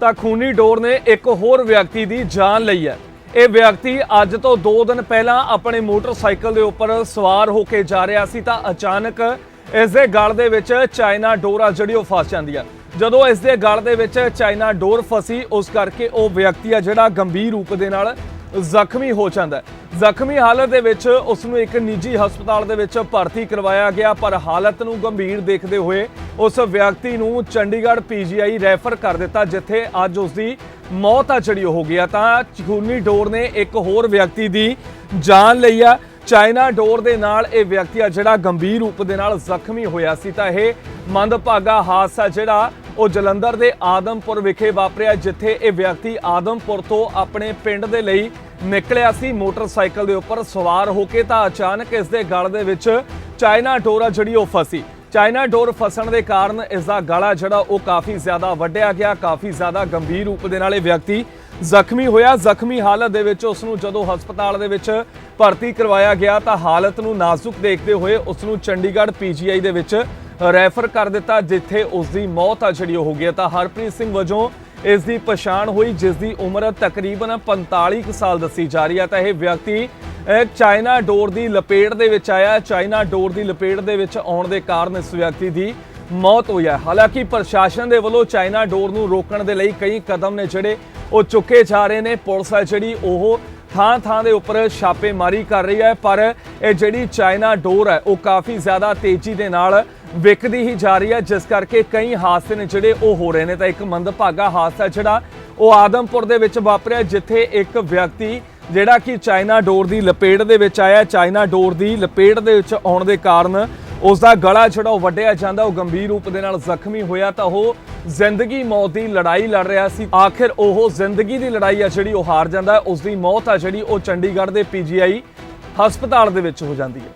ਤਾਂ ਖੂਨੀ ਡੋਰ ਨੇ ਇੱਕ ਹੋਰ ਵਿਅਕਤੀ ਦੀ ਜਾਨ ਲਈ ਹੈ। ਇਹ ਵਿਅਕਤੀ ਅੱਜ ਤੋਂ 2 ਦਿਨ ਪਹਿਲਾਂ ਆਪਣੇ ਮੋਟਰਸਾਈਕਲ ਦੇ ਉੱਪਰ ਸਵਾਰ ਹੋ ਕੇ ਜਾ ਰਿਹਾ ਸੀ ਤਾਂ ਅਚਾਨਕ ਇਸ ਦੇ ਗਲ ਦੇ ਵਿੱਚ ਚਾਈਨਾ ਡੋਰ ਆ ਜਿਹੜੀ ਉਹ ਫਸ ਜਾਂਦੀ ਆ। ਜਦੋਂ ਇਸ ਦੇ ਗਲ ਦੇ ਵਿੱਚ ਚਾਈਨਾ ਡੋਰ ਫਸੀ, ਉਸ ਕਰਕੇ ਉਹ ਵਿਅਕਤੀ ਆ ਜਿਹੜਾ ਗੰਭੀਰ ਰੂਪ ਦੇ ਨਾਲ ਜ਼ਖਮੀ ਹੋ ਜਾਂਦਾ ਹੈ। ਜ਼ਖਮੀ ਹਾਲਤ ਦੇ ਵਿੱਚ ਉਸ ਨੂੰ ਇੱਕ ਨਿੱਜੀ ਹਸਪਤਾਲ ਦੇ ਵਿੱਚ ਭਰਤੀ ਕਰਵਾਇਆ ਗਿਆ, ਪਰ ਹਾਲਤ ਨੂੰ ਗੰਭੀਰ ਦੇਖਦੇ ਹੋਏ ਉਸ ਵਿਅਕਤੀ ਨੂੰ ਚੰਡੀਗੜ੍ਹ ਪੀਜੀਆਈ ਰੈਫਰ ਕਰ ਦਿੱਤਾ, ਜਿੱਥੇ ਅੱਜ ਉਸ ਦੀ ਮੌਤ ਆ ਜਿਹੜੀ ਉਹ ਹੋ ਗਈ ਆ। ਤਾਂ ਚਖੂਨੀ ਡੋਰ ਨੇ ਇੱਕ ਹੋਰ ਵਿਅਕਤੀ ਦੀ ਜਾਨ ਲਈ ਆ। ਚਾਈਨਾ ਡੋਰ ਦੇ ਨਾਲ ਇਹ ਵਿਅਕਤੀ ਆ ਜਿਹੜਾ ਗੰਭੀਰ ਰੂਪ ਦੇ ਨਾਲ ਜ਼ਖਮੀ ਹੋਇਆ ਸੀ। ਤਾਂ ਇਹ ਮੰਦਭਾਗਾ ਹਾਦਸਾ ਜਿਹੜਾ ਉਹ ਜਲੰਧਰ ਦੇ ਆਦਮਪੁਰ ਵਿਖੇ ਵਾਪਰਿਆ, ਜਿੱਥੇ ਇਹ ਵਿਅਕਤੀ ਆਦਮਪੁਰ ਤੋਂ ਆਪਣੇ ਪਿੰਡ ਦੇ ਲਈ ਨਿਕਲਿਆ ਸੀ ਮੋਟਰਸਾਈਕਲ ਦੇ ਉੱਪਰ ਸਵਾਰ ਹੋ ਕੇ ਤਾਂ ਅਚਾਨਕ ਇਸ ਦੇ ਗਲ ਦੇ ਵਿੱਚ ਚਾਈਨਾ ਡੋਰ ਆ ਜਿਹੜੀ ਉਹ ਫਸੀ। ਚਾਈਨਾ ਡੋਰ ਫਸਣ ਦੇ ਕਾਰਨ ਇਸ ਦਾ ਗਲਾ ਜਿਹੜਾ ਉਹ ਕਾਫੀ ਜ਼ਿਆਦਾ ਵੱਢਿਆ ਗਿਆ, ਕਾਫੀ ਜ਼ਿਆਦਾ ਗੰਭੀਰ ਰੂਪ ਦੇ ਨਾਲ ਇਹ ਵਿਅਕਤੀ ਜ਼ਖਮੀ ਹੋਇਆ। ਜ਼ਖਮੀ ਹਾਲਤ ਦੇ ਵਿੱਚ ਉਸ ਨੂੰ ਜਦੋਂ ਹਸਪਤਾਲ ਦੇ ਵਿੱਚ ਭਰਤੀ ਕਰਵਾਇਆ ਗਿਆ ਤਾਂ ਹਾਲਤ ਨੂੰ ਨਾਜ਼ੁਕ ਦੇਖਦੇ ਹੋਏ ਉਸ ਨੂੰ ਚੰਡੀਗੜ੍ਹ ਪੀਜੀਆਈ ਦੇ ਵਿੱਚ ਰੈਫਰ ਕਰ ਦਿੱਤਾ, ਜਿੱਥੇ ਉਸ ਦੀ ਮੌਤ ਆ ਜਿਹੜੀ ਉਹ ਹੋ ਗਈ ਤਾਂ ਹਰਪ੍ਰੀਤ ਸਿੰਘ ਵਜੋਂ ਇਸ ਦੀ ਪਛਾਣ ਹੋਈ, ਜਿਸ ਦੀ ਉਮਰ ਤਕਰੀਬਨ 45 ਕੁ ਸਾਲ ਦੱਸੀ ਜਾ ਰਹੀ ਹੈ ਤਾਂ ਇਹ ਵਿਅਕਤੀ ਚਾਈਨਾ ਡੋਰ ਦੀ ਲਪੇਟ ਦੇ ਵਿੱਚ ਆਇਆ। ਚਾਈਨਾ ਡੋਰ ਦੀ ਲਪੇਟ ਦੇ ਵਿੱਚ ਆਉਣ ਦੇ ਕਾਰਨ ਇਸ ਵਿਅਕਤੀ ਦੀ ਮੌਤ ਹੋਈ ਹੈ ਹਾਲਾਂਕਿ ਪ੍ਰਸ਼ਾਸਨ ਦੇ ਵੱਲੋਂ ਚਾਈਨਾ ਡੋਰ ਨੂੰ ਰੋਕਣ ਦੇ ਲਈ ਕਈ ਕਦਮ ਨੇ ਜਿਹੜੇ ਉਹ ਚੁੱਕੇ ਜਾ ਰਹੇ ਨੇ। ਪੁਲਿਸ ਹੈ ਜਿਹੜੀ ਉਹ ਥਾਂ ਥਾਂ ਦੇ ਉੱਪਰ ਛਾਪੇਮਾਰੀ ਕਰ ਰਹੀ ਹੈ, ਪਰ ਇਹ ਜਿਹੜੀ ਚਾਈਨਾ ਡੋਰ ਹੈ, ਉਹ ਕਾਫੀ ਜ਼ਿਆਦਾ ਤੇਜ਼ੀ ਦੇ ਨਾਲ ਵਿਕਦੀ ਹੀ ਜਾ ਰਹੀ ਹੈ, ਜਿਸ ਕਰਕੇ ਕਈ ਹਾਦਸੇ ਨੇ ਜਿਹੜੇ ਉਹ ਹੋ ਰਹੇ ਨੇ। ਤਾਂ ਇੱਕ ਮੰਦਭਾਗਾ ਹਾਦਸਾ ਜਿਹੜਾ ਉਹ ਆਦਮਪੁਰ ਦੇ ਵਿੱਚ ਵਾਪਰਿਆ, ਜਿੱਥੇ ਇੱਕ ਵਿਅਕਤੀ ਜਿਹੜਾ ਕਿ ਚਾਈਨਾ ਡੋਰ ਦੀ ਲਪੇਟ ਦੇ ਵਿੱਚ ਆਇਆ ਚਾਈਨਾ ਡੋਰ ਦੀ ਲਪੇਟ ਦੇ ਵਿੱਚ ਆਉਣ ਦੇ ਕਾਰਨ ਉਸ ਦਾ ਗਲਾ ਜਿਹੜਾ ਉਹ ਵੱਢਿਆ ਜਾਂਦਾ, ਉਹ ਗੰਭੀਰ ਰੂਪ ਦੇ ਨਾਲ ਜ਼ਖਮੀ ਹੋਇਆ ਤਾਂ ਉਹ ਜ਼ਿੰਦਗੀ ਮੌਤ ਦੀ ਲੜਾਈ ਲੜ ਰਿਹਾ ਸੀ। ਆਖਿਰ ਉਹ ਜ਼ਿੰਦਗੀ ਦੀ ਲੜਾਈ ਆ ਜਿਹੜੀ ਉਹ ਹਾਰ ਜਾਂਦਾ ਹੈ। ਉਸ ਦੀ ਮੌਤ ਆ ਜਿਹੜੀ ਉਹ ਚੰਡੀਗੜ੍ਹ ਦੇ ਪੀਜੀਆਈ ਹਸਪਤਾਲ ਦੇ ਵਿੱਚ ਹੋ ਜਾਂਦੀ ਹੈ।